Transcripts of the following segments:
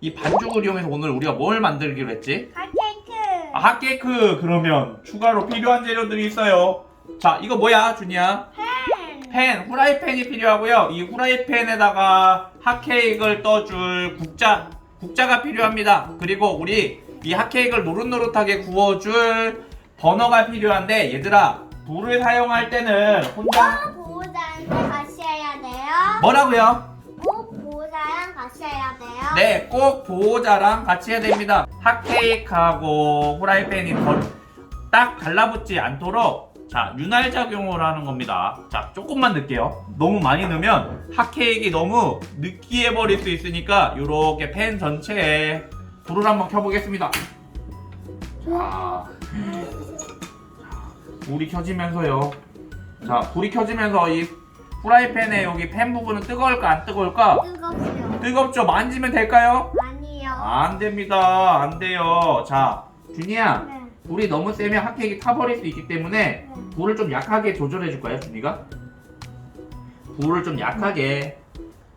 이 반죽을 이용해서 오늘 우리가 뭘 만들기로 했지? 핫케이크. 아, 핫케이크 그러면 추가로 필요한 재료들이 있어요. 자, 이거 뭐야, 준이야? 펜. 팬, 후라이팬이 필요하고요. 이 후라이팬에다가 핫케이크를 떠줄 국자, 국자가 필요합니다. 그리고 우리 이 핫케이크를 노릇노릇하게 구워줄 버너가 필요한데 얘들아 불을 사용할 때는 혼자 꼭 보호자한테 같이 해야 돼요. 뭐라고요? 같이 해야 돼요. 네, 꼭 보호자랑 같이 해야 됩니다. 핫케이크하고 후라이팬이 더 딱 달라붙지 않도록 자 윤활 작용을 하는 겁니다. 자 조금만 넣을게요. 너무 많이 넣으면 핫케이크 너무 느끼해 버릴 수 있으니까 이렇게 팬 전체에 불을 한번 켜보겠습니다. 자, 불이 켜지면서요. 자 불이 켜지면서 이 후라이팬의 여기 팬 부분은 뜨거울까 안 뜨거울까? 뜨겁죠. 뜨겁죠? 만지면 될까요? 아니요. 안 됩니다. 안 돼요. 자, 준이야. 네. 불이 너무 세면 핫케이크 타버릴 수 있기 때문에 네. 불을 좀 약하게 조절해 줄까요, 준이가? 불을 좀 약하게.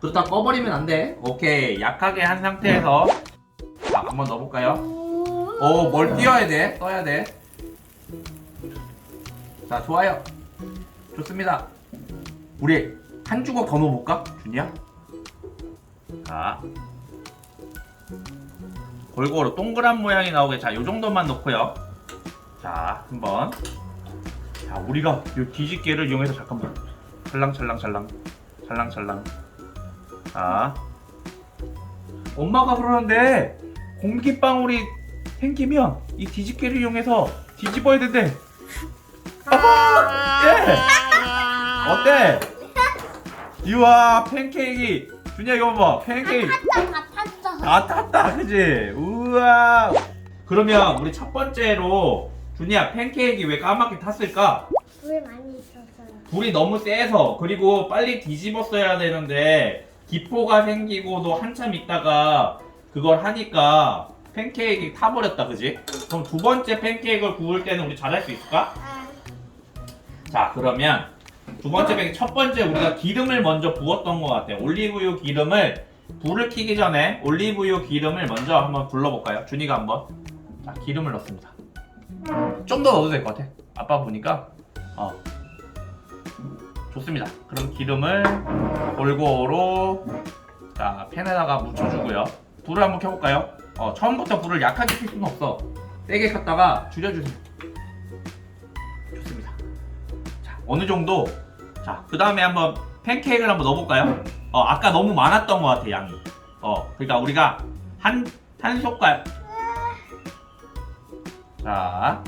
그러다 꺼버리면 안 돼. 오케이. 약하게 한 상태에서 자, 한번 넣어볼까요? 오, 뭘 띄워야 돼? 떠야 돼. 자, 좋아요. 좋습니다. 우리 한 주걱 더 넣어볼까? 준이야? 자. 골고루 동그란 모양이 나오게 자, 요 정도만 넣고요. 자, 한번. 자, 우리가 요 뒤집개를 이용해서 잠깐만. 찰랑찰랑찰랑. 찰랑찰랑. 자. 엄마가 그러는데 공기방울이 생기면 이 뒤집개를 이용해서 뒤집어야 된대. 아빠! 예! 어때? 이와 팬케이크 준이야 이거 봐봐 팬케이크 탔다 다 탔어. 다 탔다 그지? 우와 그러면 우리 첫 번째로 준이야 팬케이크 왜 까맣게 탔을까? 불 많이 있었어요. 불이 너무 세서 그리고 빨리 뒤집었어야 되는데 기포가 생기고도 한참 있다가 그걸 하니까 팬케이크 타버렸다 그지? 그럼 두 번째 팬케이크를 구울 때는 우리 잘할 수 있을까? 아, 자 그러면 두 번째 팩첫 번째 우리가 기름을 먼저 부었던 것 같아요. 올리브유 기름을 불을 켜기 전에 올리브유 기름을 먼저 한번 불러볼까요? 준이가 한번. 자 기름을 넣습니다. 좀 더 넣어도 될 것 같아. 아빠 보니까. 어. 좋습니다. 그럼 기름을 골고루 자 팬에다가 묻혀주고요. 불을 한번 켜볼까요? 어 처음부터 불을 약하게 켤 수는 없어. 세게 켰다가 줄여주세요. 좋습니다. 자, 어느 정도. 자, 그 다음에 한번 팬케이크를 한번 넣어볼까요? 어, 아까 너무 많았던 것 같아, 양이. 어, 그러니까 우리가 한, 한 숟갈. 자.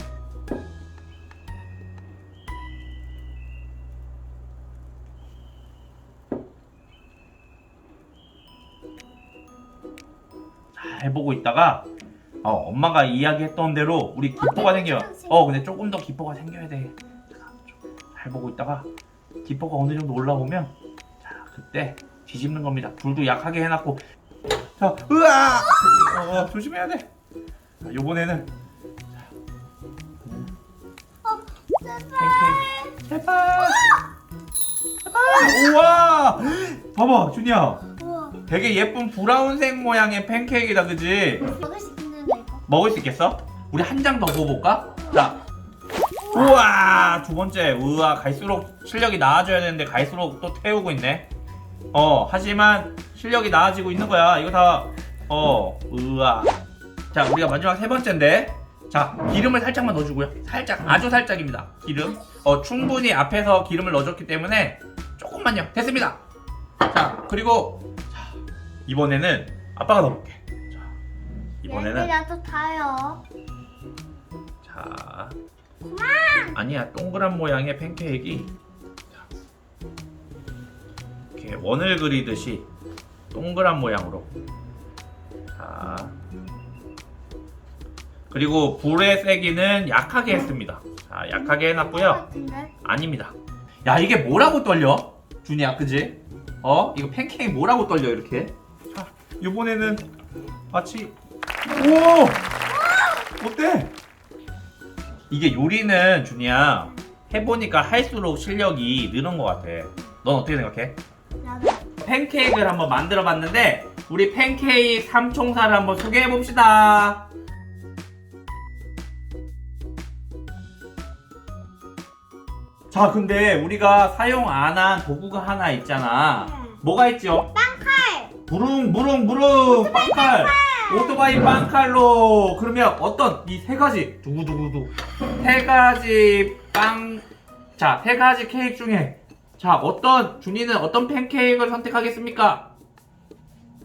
자, 해보고 있다가, 어, 엄마가 이야기했던 대로 우리 기포가 생겨. 어, 근데 조금 더 기포가 생겨야 돼. 잘 보고 있다가 기포가 어느 정도 올라오면 자 그때 뒤집는 겁니다. 불도 약하게 해놨고 자 으아 어, 어, 조심해야 돼. 자, 요번에는 팬케이크 제발 제발 우와 봐봐 준이야 우와. 되게 예쁜 브라운색 모양의 팬케이크다 그지? 먹을 수 있는데 이거. 먹을 수 있겠어? 우리 한 장 더 구워볼까? 자 우와 두 번째. 우와 갈수록 실력이 나아져야 되는데 갈수록 또 태우고 있네. 어 하지만 실력이 나아지고 있는 거야. 이거 다어 우와. 자 우리가 마지막 세 번째인데. 자 기름을 살짝만 넣어주고요. 살짝 아주 살짝입니다. 기름. 어 충분히 앞에서 기름을 넣어줬기 때문에 조금만요. 됐습니다. 자 그리고 자 이번에는 아빠가 넣어볼게. 자 이번에는 얘들아도 타요. 자. 아니야, 동그란 모양의 팬케이크. 원을 그리듯이 동그란 모양으로. 자. 그리고 불의 세기는 약하게 했습니다. 자, 약하게 해놨고요. 아닙니다. 야, 이게 뭐라고 떨려? 준이야, 그지? 어? 이거 팬케이크 뭐라고 떨려, 이렇게? 자, 이번에는 마치. 오! 어때? 이게 요리는 준이야 해보니까 할수록 실력이 느는 것 같아. 넌 어떻게 생각해? 나도. 팬케이크를 한번 만들어 봤는데 우리 팬케이크 삼총사를 한번 소개해 봅시다. 자, 근데 우리가 사용 안 한 도구가 하나 있잖아. 뭐가 있죠? 빵칼. 무릉 무릉 무릉 빵칼 오토바이 빵칼로 그러면 어떤 이 세 가지? 두구두구두. 세 가지 빵자세 가지 케이크 중에 자 어떤 준이는 어떤 팬케이크를 선택하겠습니까?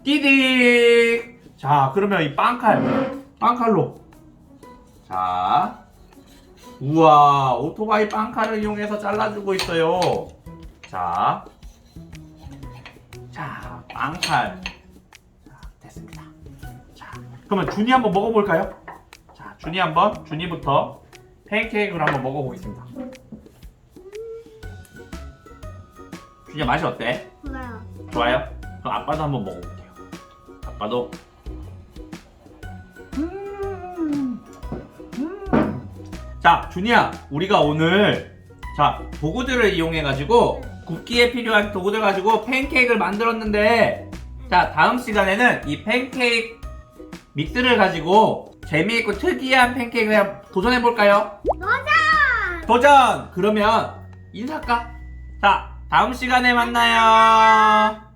띠디 자 그러면 이 빵칼 빵칼로. 자 우와 오토바이 빵칼을 이용해서 잘라주고 있어요. 자 자, 빵칼. 그러면 준이 한번 먹어볼까요? 자, 준이 한번, 준이부터 팬케이크를 한번 먹어보겠습니다. 준이 맛이 어때? 뭐요? 좋아요? 그럼 아빠도 한번 먹어볼게요. 아빠도. 음, 음. 자, 준이야, 우리가 오늘 자 도구들을 이용해 가지고 굽기에 필요한 도구들 가지고 팬케이크를 만들었는데 자 다음 시간에는 이 팬케이크 믹스를 가지고 재미있고 특이한 팬케이크를 한번 도전해볼까요? 도전! 도전! 그러면 인사할까? 자 다음 시간에 만나요.